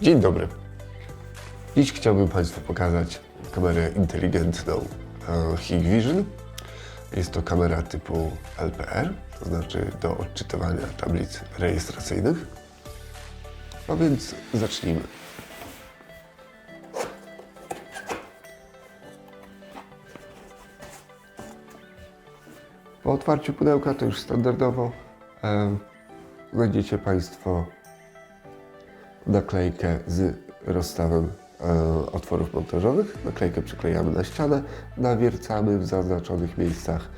Dzień dobry. Dziś chciałbym Państwu pokazać kamerę inteligentną e, Hikvision. Jest to kamera typu LPR, to znaczy do odczytywania tablic rejestracyjnych. No więc zacznijmy. Po otwarciu pudełka to już standardowo e, znajdziecie Państwo naklejkę z rozstawem e, otworów montażowych. Naklejkę przyklejamy na ścianę, nawiercamy w zaznaczonych miejscach,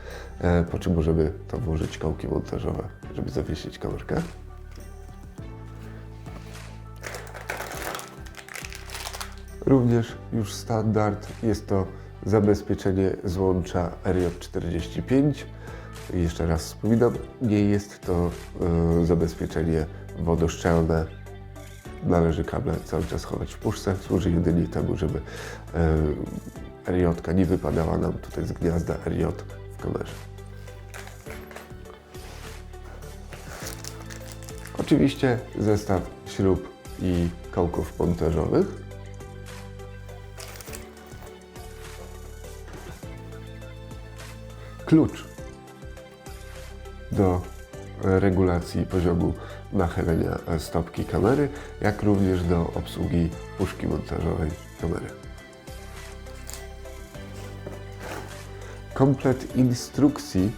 e, po czym możemy tam włożyć kołki montażowe, żeby zawiesić kamerkę. Również już standard jest to zabezpieczenie złącza RJ45. Jeszcze raz wspominam, nie jest to e, zabezpieczenie wodoszczelne. Należy kable cały czas chować w puszce. Służy jedynie temu, żeby e, RJ nie wypadała nam tutaj z gniazda RJ w kamerze. Oczywiście zestaw śrub i kołków montażowych. Klucz do regulacji poziomu nachylenia stopki kamery, jak również do obsługi puszki montażowej kamery. Komplet instrukcji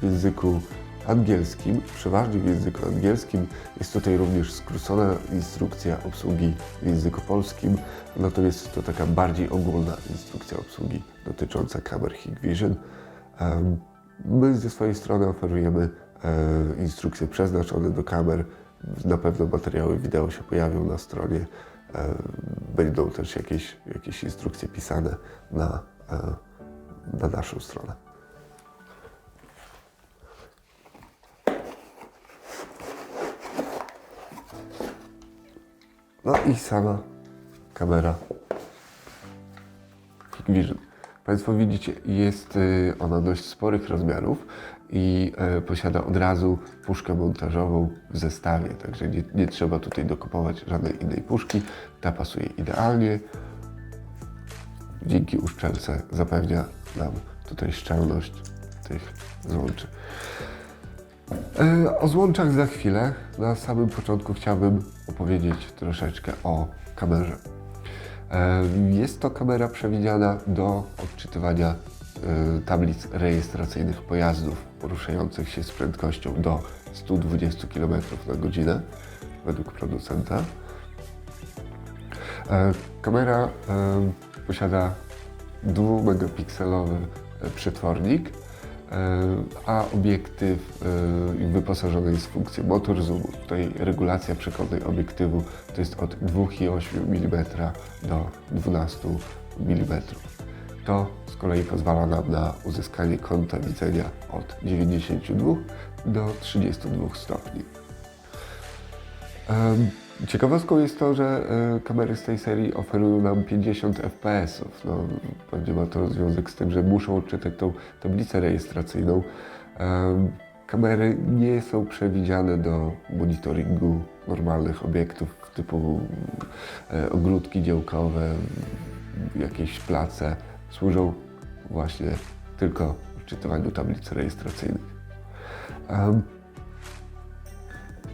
w języku angielskim, przeważnie w języku angielskim. Jest tutaj również skrócona instrukcja obsługi w języku polskim, natomiast to taka bardziej ogólna instrukcja obsługi dotycząca kamer Hikvision. My ze swojej strony oferujemy instrukcje przeznaczone do kamer. Na pewno materiały wideo się pojawią na stronie. E, Będą też jakieś, jakieś instrukcje pisane na, e, na naszą stronę. No i sama kamera Hikvision. Państwo widzicie, jest y, ona dość sporych rozmiarów i e, posiada od razu puszkę montażową w zestawie, także nie, nie trzeba tutaj dokupować żadnej innej puszki. Ta pasuje idealnie. Dzięki uszczelce zapewnia nam tutaj szczelność tych złączy. E, O złączach za chwilę. Na samym początku chciałbym opowiedzieć troszeczkę o kamerze. E, Jest to kamera przewidziana do odczytywania tablic rejestracyjnych pojazdów poruszających się z prędkością do 120 km na godzinę według producenta. E, Kamera e, posiada 2-megapikselowy e, przetwornik, a obiektyw wyposażony jest w funkcję motor. Tutaj regulacja przekątnej obiektywu to jest od 2,8 mm do 12 mm. To z kolei pozwala nam na uzyskanie kąta widzenia od 92 do 32 stopni. Ciekawostką jest to, że e, kamery z tej serii oferują nam 50 fps. No, pewnie ma to związek z tym, że muszą odczytać tą tablicę rejestracyjną. Kamery nie są przewidziane do monitoringu normalnych obiektów typu e, ogródki działkowe, jakieś place. Służą właśnie tylko odczytywaniu tablic rejestracyjnych. Em,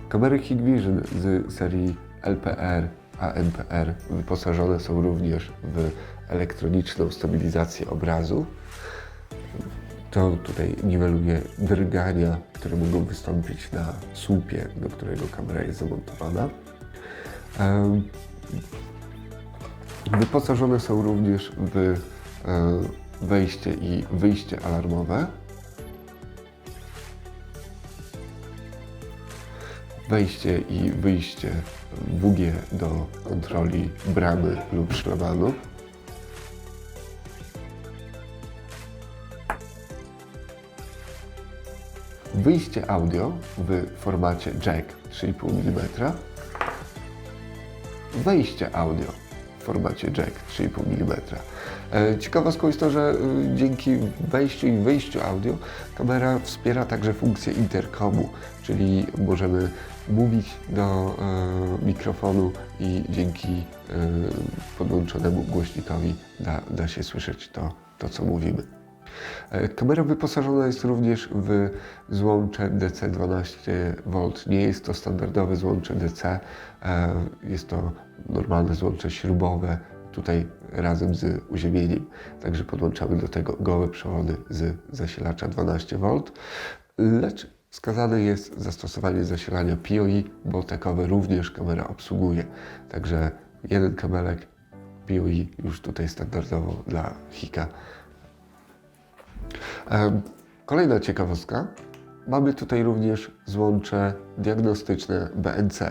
Kamery Hikvision z serii LPR, ANPR wyposażone są również w elektroniczną stabilizację obrazu. To tutaj niweluje drgania, które mogą wystąpić na słupie, do którego kamera jest zamontowana. Wyposażone są również w e, wejście i wyjście alarmowe. wejście i wyjście WG do kontroli bramy lub szlabanu. Wyjście audio w formacie jack 3,5 mm. Wejście audio w formacie jack 3,5 mm. E, Ciekawostką jest to, że y, dzięki wejściu i wyjściu audio kamera wspiera także funkcję interkomu, czyli możemy mówić do e, mikrofonu i dzięki e, podłączonemu głośnikowi da, da się słyszeć to, to, co mówimy. E, Kamera wyposażona jest również w złącze DC 12V. Nie jest to standardowe złącze DC, e, jest to normalne złącze śrubowe, tutaj razem z uziemieniem. Także podłączamy do tego gołe przewody z zasilacza 12V, lecz wskazane jest zastosowanie zasilania PoE, bo takowe również kamera obsługuje. Także jeden kabelek PoE już tutaj standardowo dla Hika Kolejna ciekawostka. Mamy tutaj również złącze diagnostyczne BNC.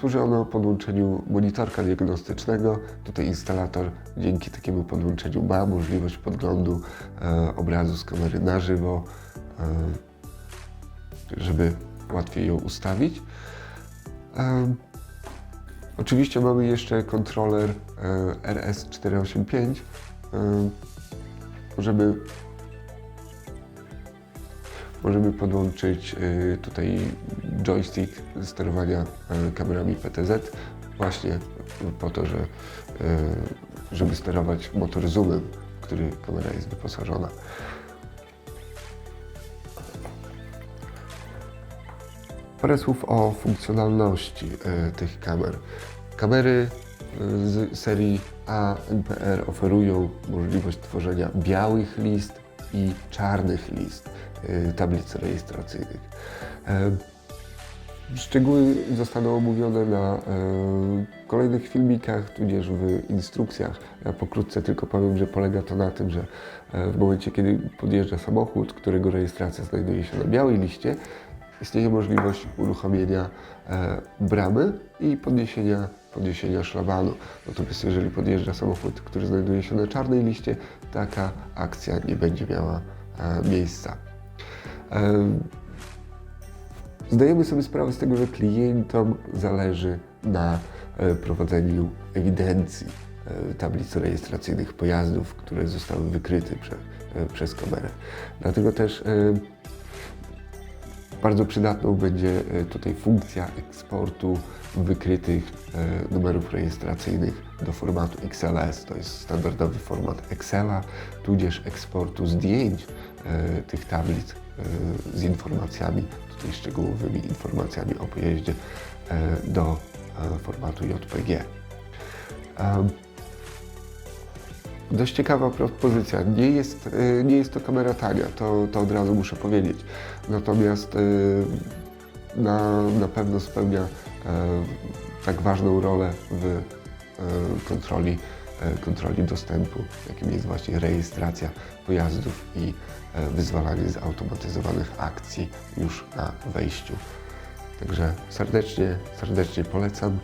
Służy ono podłączeniu monitorka diagnostycznego. Tutaj instalator dzięki takiemu podłączeniu ma możliwość podglądu e, obrazu z kamery na żywo, e, żeby łatwiej ją ustawić. Em, Oczywiście mamy jeszcze kontroler e, RS485, e, żeby Możemy podłączyć y, tutaj joystick sterowania y, kamerami PTZ właśnie po to, że, y, żeby sterować motor zoomem, w który kamera jest wyposażona. Parę słów o funkcjonalności tych kamer. Kamery z serii A NPR oferują możliwość tworzenia białych list i czarnych list y, tablic rejestracyjnych. E, Szczegóły zostaną omówione na e, kolejnych filmikach, tudzież w instrukcjach. Ja pokrótce tylko powiem, że polega to na tym, że w momencie, kiedy podjeżdża samochód, którego rejestracja znajduje się na białej liście, istnieje możliwość uruchomienia bramy i podniesienia, podniesienia szlabanu. Natomiast jeżeli podjeżdża samochód, który znajduje się na czarnej liście, taka akcja nie będzie miała e, miejsca. E, Zdajemy sobie sprawę z tego, że klientom zależy na e, prowadzeniu ewidencji tablic rejestracyjnych pojazdów, które zostały wykryte prze, przez kamerę. Dlatego też bardzo przydatną będzie e, tutaj funkcja eksportu wykrytych e, numerów rejestracyjnych do formatu XLS. To jest standardowy format Excela, tudzież eksportu zdjęć e, tych tablic z informacjami, tutaj szczegółowymi informacjami o pojeździe do formatu JPG. Dość ciekawa propozycja. Nie jest, y, nie jest to kamera tania, to, to od razu muszę powiedzieć. Natomiast y, na, na pewno spełnia e, tak ważną rolę w kontroli, kontroli dostępu, jakim jest właśnie rejestracja pojazdów i wyzwalanie zautomatyzowanych akcji już na wejściu. Także serdecznie, serdecznie polecam.